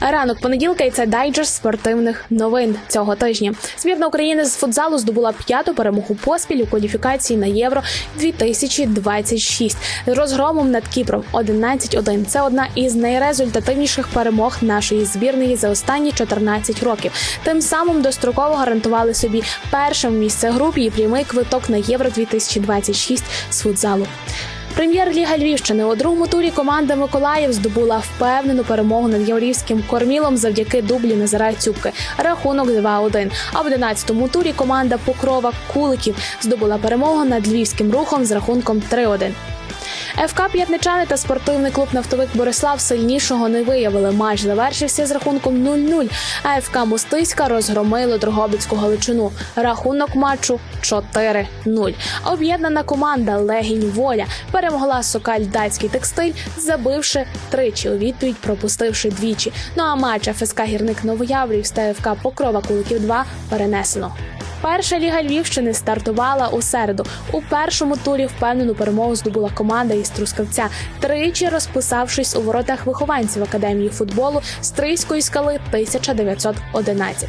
Ранок понеділка і це дайджест спортивних новин цього тижня. Збірна України з футзалу здобула п'яту перемогу поспіль у кваліфікації на євро 2026 з розгромом над Кіпром 11-1. Це одна із найрезультативніших перемог нашої збірної за останні 14 років. Тим самим достроково гарантували собі перше місце групі і прямий квиток на євро 2026 з футзалу. Прем'єр-ліга Львівщини у другому турі команда Миколаїв здобула впевнену перемогу над Яврівським кормілом завдяки дублі Назара Цюбки. Рахунок 2-1. А в 11-му турі команда Покрова Куликів здобула перемогу над львівським рухом з рахунком 3-1. ФК П'ятничани та спортивний клуб Нафтовик Борислав сильнішого не виявили. Матч завершився з рахунком 0-0. А ФК Мостиська розгромило Дрогобицьку Галичину. Рахунок матчу 4-0. Об'єднана команда Легінь Воля перемогла Сокаль Датський текстиль, забивши тричі у відповідь, пропустивши двічі. Ну а матч ФСК Гірник Новояврів та ФК Покрова Куликів 2 перенесено. Перша ліга Львівщини стартувала у середу. У першому турі впевнену перемогу здобула команда із Трускавця, тричі розписавшись у воротах вихованців академії футболу Стрийської скали 1911.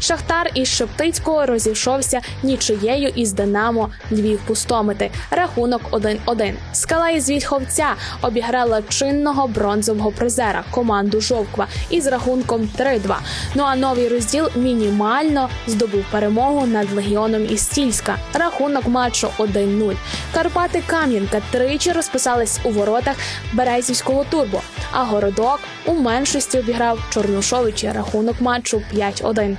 Шахтар із Шептицького розійшовся нічиєю із Динамо Львів Пустомити. Рахунок 1-1. Скала із Вільховця обіграла чинного бронзового призера команду Жовква із рахунком 3-2. Ну а новий розділ мінімально здобув перемогу над легіоном із Стільська. Рахунок матчу 1-0. Карпати Кам'янка тричі розписались у воротах Березівського турбо. А городок у меншості обіграв Чорнушовичі. Рахунок матчу 5-1.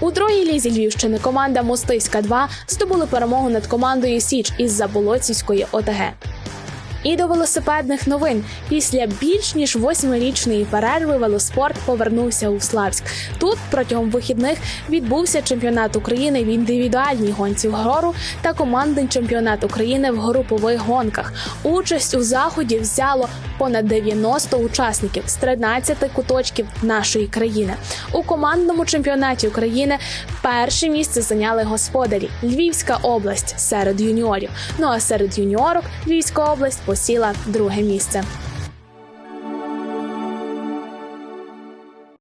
У другій лізі Львівщини команда Мостиська 2 здобули перемогу над командою Січ із Заболоцівської ОТГ. І до велосипедних новин після більш ніж восьмирічної перерви велоспорт повернувся у Славськ. Тут протягом вихідних відбувся чемпіонат України в індивідуальній гонці вгору та командний чемпіонат України в групових гонках. Участь у заході взяло понад 90 учасників з 13 куточків нашої країни. У командному чемпіонаті України перше місце зайняли господарі Львівська область серед юніорів. Ну а серед юніорок Львівська область посіла друге місце.